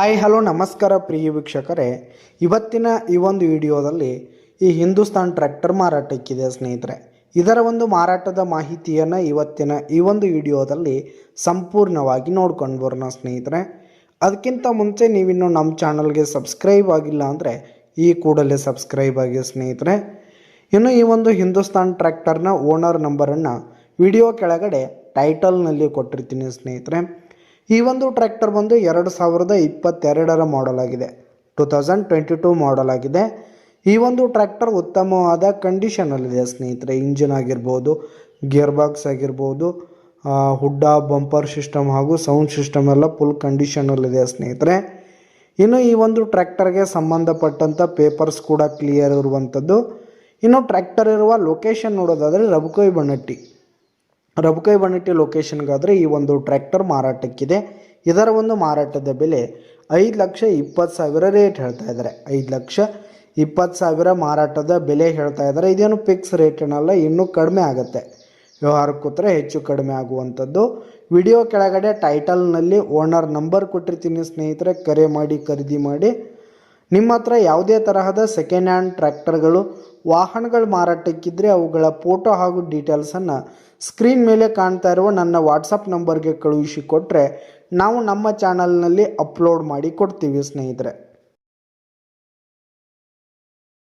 Hi, hello, ನಮಸ್ಕಾರ ಪ್ರಿಯ ವೀಕ್ಷಕರೇ. ಇವತ್ತಿನ ಈ ಒಂದು ವಿಡಿಯೋದಲ್ಲಿ ಈ ಹಿಂದೂಸ್ತಾನ್ ಟ್ರ್ಯಾಕ್ಟರ್ ಮಾರಾಟಕ್ಕಿದೆ ಸ್ನೇಹಿತರೆ. ಇದರ ಒಂದು ಮಾರಾಟದ ಮಾಹಿತಿಯನ್ನು ಇವತ್ತಿನ ಈ ಒಂದು ವಿಡಿಯೋದಲ್ಲಿ ಸಂಪೂರ್ಣವಾಗಿ ನೋಡ್ಕೊಂಡು ಬರೋಣ ಸ್ನೇಹಿತರೆ. ಅದಕ್ಕಿಂತ ಮುಂಚೆ ನೀವಿನ್ನು ನಮ್ಮ ಚಾನಲ್ಗೆ ಸಬ್ಸ್ಕ್ರೈಬ್ ಆಗಿಲ್ಲ ಅಂದರೆ ಈ ಕೂಡಲೇ ಸಬ್ಸ್ಕ್ರೈಬ್ ಆಗಿ ಸ್ನೇಹಿತರೆ. ಇನ್ನು ಈ ಒಂದು ಹಿಂದೂಸ್ತಾನ್ ಟ್ರ್ಯಾಕ್ಟರ್ನ ಓನರ್ ನಂಬರನ್ನು ವಿಡಿಯೋ ಕೆಳಗಡೆ ಟೈಟಲ್ನಲ್ಲಿ ಕೊಟ್ಟಿರ್ತೀನಿ ಸ್ನೇಹಿತರೆ. ಈ ಒಂದು ಟ್ರ್ಯಾಕ್ಟರ್ ಬಂದು ಎರಡು ಸಾವಿರದ ಇಪ್ಪತ್ತೆರಡರ ಮಾಡೆಲ್ ಆಗಿದೆ. Two thousand twenty two model ಆಗಿದೆ. ಈ ಒಂದು ಟ್ರ್ಯಾಕ್ಟರ್ ಉತ್ತಮವಾದ ಕಂಡೀಷನಲ್ಲಿದೆ ಸ್ನೇಹಿತರೆ ಇಂಜಿನ್ ಆಗಿರ್ಬೋದು ಗಿಯರ್ ಬಾಕ್ಸ್ ಆಗಿರ್ಬೋದು ಹುಡ್ಡ ಬಂಪರ್ ಸಿಸ್ಟಮ್ ಹಾಗೂ ಸೌಂಡ್ ಸಿಸ್ಟಮ್ ಎಲ್ಲ ಫುಲ್ ಕಂಡೀಷನಲ್ಲಿದೆ ಸ್ನೇಹಿತರೆ. ಇನ್ನು ಈ ಒಂದು ಟ್ರ್ಯಾಕ್ಟರ್ಗೆ ಸಂಬಂಧಪಟ್ಟಂಥ ಪೇಪರ್ಸ್ ಕೂಡ ಕ್ಲಿಯರ್ ಇರುವಂಥದ್ದು ಇನ್ನು ಟ್ರ್ಯಾಕ್ಟರ್ ಇರುವ ಲೊಕೇಶನ್ ನೋಡೋದಾದರೆ ರಬುಕೊಯ್ ಬಣ್ಣಟ್ಟಿ ರಬುಕೈ ವಣಿಟಿ ಲೊಕೇಶನ್ಗಾದರೆ ಈ ಒಂದು ಟ್ರ್ಯಾಕ್ಟರ್ ಮಾರಾಟಕ್ಕಿದೆ. ಇದರ ಒಂದು ಮಾರಾಟದ ಬೆಲೆ ಐದು ಲಕ್ಷ ಇಪ್ಪತ್ತು ಸಾವಿರ ರೇಟ್ ಹೇಳ್ತಾ ಇದ್ದಾರೆ. ಐದು ಲಕ್ಷ ಇಪ್ಪತ್ತು ಸಾವಿರ ಮಾರಾಟದ ಬೆಲೆ ಹೇಳ್ತಾ ಇದ್ದಾರೆ. ಇದೇನು ಫಿಕ್ಸ್ ರೇಟ್ ಏನಲ್ಲ, ಇನ್ನೂ ಕಡಿಮೆ ಆಗುತ್ತೆ. ವ್ಯವಹಾರಕ್ಕೆ ಕೂತ್ರೆ ಹೆಚ್ಚು ಕಡಿಮೆ ಆಗುವಂಥದ್ದು. ವಿಡಿಯೋ ಕೆಳಗಡೆ ಟೈಟಲ್ನಲ್ಲಿ ಓನರ್ ನಂಬರ್ ಕೊಟ್ಟಿರ್ತೀನಿ ಸ್ನೇಹಿತರೆ, ಕರೆ ಮಾಡಿ, ಖರೀದಿ ಮಾಡಿ. ನಿಮ್ಮ ಹತ್ರ ಯಾವುದೇ ತರಹದ ಸೆಕೆಂಡ್ ಹ್ಯಾಂಡ್ ಟ್ರ್ಯಾಕ್ಟರ್ಗಳು ವಾಹನಗಳು ಮಾರಾಟಕ್ಕಿದ್ದರೆ ಅವುಗಳ ಫೋಟೋ ಹಾಗೂ ಡೀಟೇಲ್ಸನ್ನು ಸ್ಕ್ರೀನ್ ಮೇಲೆ ಕಾಣ್ತಾ ಇರುವ ನನ್ನ ವಾಟ್ಸಪ್ ನಂಬರ್ಗೆ ಕಳುಹಿಸಿ ಕೊಟ್ಟರೆ ನಾವು ನಮ್ಮ ಚಾನಲ್ನಲ್ಲಿ ಅಪ್ಲೋಡ್ ಮಾಡಿ ಕೊಡ್ತೀವಿ ಸ್ನೇಹಿತರೆ.